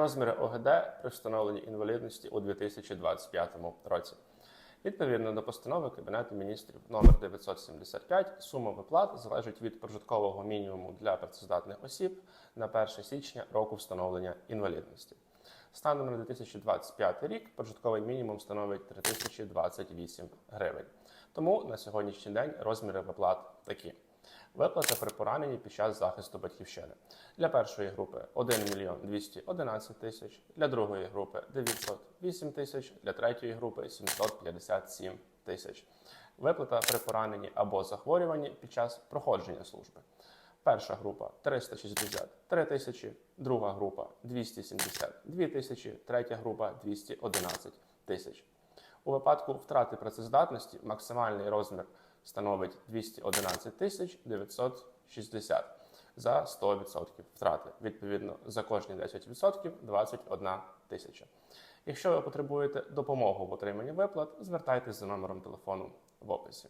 Розміри ОГД при встановленні інвалідності у 2025 році. Відповідно до постанови Кабінету міністрів номер 975 сума виплат залежить від прожиткового мінімуму для працездатних осіб на 1 січня року встановлення інвалідності. Станом на 2025 рік прожитковий мінімум становить 3028 гривень. Тому на сьогоднішній день розміри виплат такі. Виплата при пораненні під час захисту батьківщини. Для першої групи 1 мільйон 211 тисяч, для другої групи 908 тисяч, для третьої групи 757 тисяч. Виплата при пораненні або захворюванні під час проходження служби. Перша група 363 тисячі, друга група 272 тисячі, третя група 211 тисяч. У випадку втрати працездатності максимальний розмір становить 211 тисяч 960 за 100% втрати. Відповідно, за кожні 10% 21 тисяча. Якщо ви потребуєте допомоги в отриманні виплат, звертайтеся за номером телефону в описі.